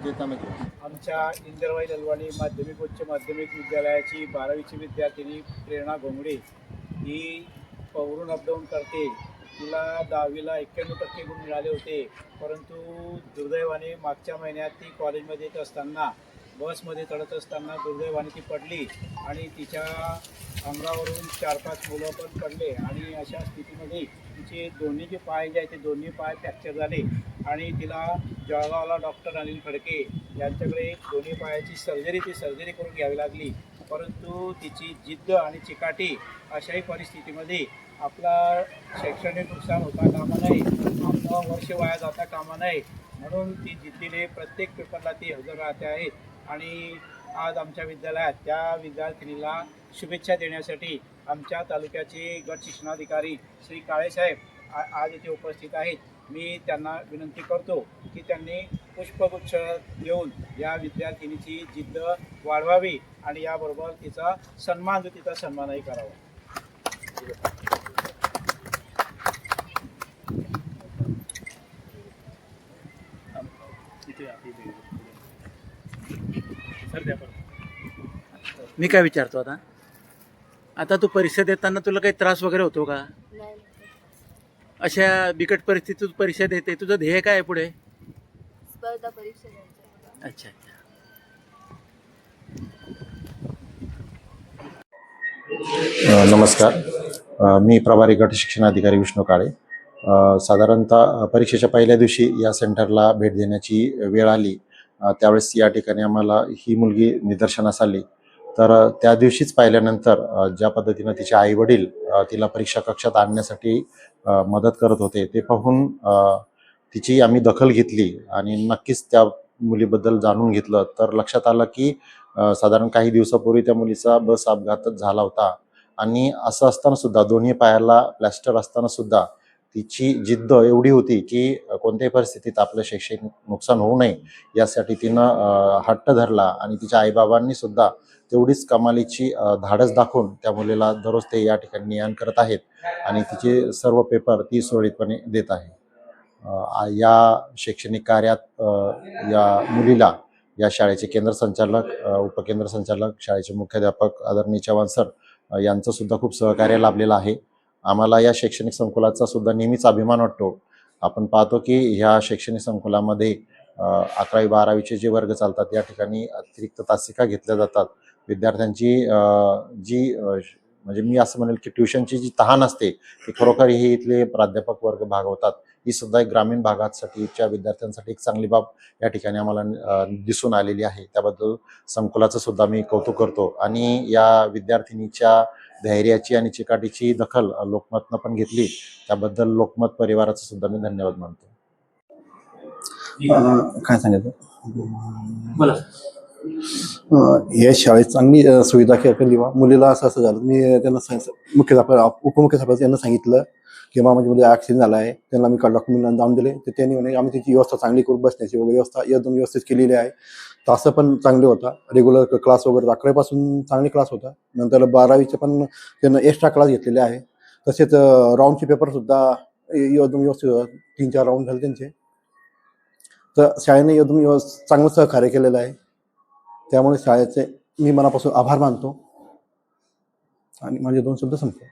आमच्या इंदिराबाई ललवाणी माध्यमिक उच्च माध्यमिक विद्यालयाची बारावीची विद्यार्थिनी प्रेरणा घोंगडे ही पवरून अपडाऊन करते. तिला दहावीला एक्क्याण्णव टक्के गुण मिळाले होते. परंतु दुर्दैवाने मागच्या महिन्यात ती कॉलेजमध्ये येत असताना बसमध्ये चढत असताना दुर्दैवाने ती पडली आणि तिच्या अंगावरून चार पाच मुलं पण पडले. आणि अशा स्थितीमध्ये तिचे दोन्ही जे पाय जे आहेत ते दोन्ही पाय फ्रॅक्चर झाले. आणि तिला जळगावला डॉक्टर अनिल खडके यांच्याकडे दोन्ही पायाची सर्जरी ती सर्जरी करून घ्यावी लागली. परंतु तिची जिद्द आणि चिकाटी अशाही परिस्थितीमध्ये आपला शैक्षणिक नुकसान होता कामा नये. आपलं वर्ष वाया जाता कामा नये. म्हणून ती जिद्दीने प्रत्येक पेपरला ती हजर राहते आहेत आणि आज आमच्या विद्यालयात त्या विद्यार्थिनीला शुभेच्छा देण्यासाठी आमच्या तालुक्याचे गट शिक्षणाधिकारी श्री काळेसाहेब आ- आज इथे उपस्थित आहेत. मी त्यांना विनंती करतो की त्यांनी पुष्पगुच्छ देऊन या विद्यार्थिनीची जिद्द वाढवावी आणि याबरोबर तिचा सन्मान तिचा सन्मानही करावा. मी काय विचारतो आता? आता तू परीक्षा देताना तुला काही त्रास वगैरे होतो का? अशा बिकट परिस्थितीत परीक्षा देते तुझं ध्येय काय आहे पुढे? स्पर्धा परीक्षा द्यायच्या अच्छा अच्छा. अ, नमस्कार. अ, मी प्रभारी गट शिक्षणाधिकारी विष्णू काळे. अ, साधारणतः परीक्षेच्या पहिल्या दिवशी या सेंटरला भेट देण्याची वेळ आली. अ, त्यावेळेस या ठिकाणी आम्हाला ही मुलगी निदर्शनास आली. तर त्या दिवशीच पाहिल्यानंतर ज्या पद्धतीनं तिचे आई वडील तिला परीक्षा कक्षात आणण्यासाठी मदत करत होते ते पाहून तिची आम्ही दखल घेतली आणि नक्कीच त्या मुलीबद्दल जाणून घेतलं. तर लक्षात आलं की साधारण काही दिवसापूर्वी त्या मुलीचा बस अपघातच झाला होता आणि असं असताना सुद्धा दोन्ही पायाला प्लॅस्टर असताना सुद्धा तिची जिद्द एवढी होती की कोणत्याही परिस्थितीत आपलं शैक्षणिक नुकसान होऊ नये यासाठी तिनं हट्ट धरला आणि तिच्या आईबाबांनी सुद्धा तेवढीच कमालीची धाडस दाखवून त्या मुलीला दररोज ते या ठिकाणी नियान करत आहेत आणि तिचे सर्व पेपर ती सुरळीतपणे देत आहे. या शैक्षणिक कार्यात या मुलीला या शाळेचे केंद्र संचालक उपकेंद्र संचालक शाळेचे मुख्याध्यापक आदरणीय चव्हाण सर यांचं सुद्धा खूप सहकार्य लाभलेलं आहे. आम्हाला या शैक्षणिक संकुलाचा सुद्धा नेहमीच अभिमान वाटतो. आपण पाहतो की ह्या शैक्षणिक संकुलामध्ये अकरावी बारावीचे जे वर्ग चालतात या ठिकाणी अतिरिक्त तासिका घेतल्या जातात. विद्यार्थ्यांची जी म्हणजे मी असं म्हणेल की ट्युशनची जी तहान असते ती खरोखर ही इथले प्राध्यापक वर्ग भागवतात. ही सुद्धा एक ग्रामीण भागासाठीच्या विद्यार्थ्यांसाठी एक चांगली बाब या ठिकाणी आम्हाला दिसून आलेली आहे. त्याबद्दल संकुलाचं सुद्धा मी कौतुक करतो. आणि या विद्यार्थिनीच्या धैर्याची आणि चिकाटीची दखल लोकमतनं पण घेतली. त्याबद्दल लोकमत परिवाराचं सुद्धा मी धन्यवाद मानतो. काय सांगायचं? अं, या शाळेत चांगली सुविधा केली. बा मुलीला असं असं झालं. मी त्यांना सांगितलं मुख्याध्यापक उपमुख्याध्यापक यांना सांगितलं किंवा म्हणजे मुलीला ॲक्सिडेंट झाला आहे त्यांना मी डॉक्युमेंट जाऊन दिले. तर त्यांनी म्हणे आम्ही त्याची व्यवस्था चांगली करू बसण्याची वगैरे व्यवस्था एकदम व्यवस्थित केलेली आहे. तासं पण चांगले होता. रेग्युलर क्लास वगैरे अकरावीपासून चांगले क्लास होता. नंतर बारावीचे पण त्यांना एक्स्ट्रा क्लास घेतलेले आहे. तसेच राऊंडचे पेपरसुद्धा एकदम व्यवस्थित होता. तीन चार राऊंड झाले त्यांचे. तर शाळेने एकदम व्यवस् चांगलं सहकार्य केलेलं आहे. त्यामुळे शाळेचे मी मनापासून आभार मानतो. आणि माझे दोन शब्द संपतो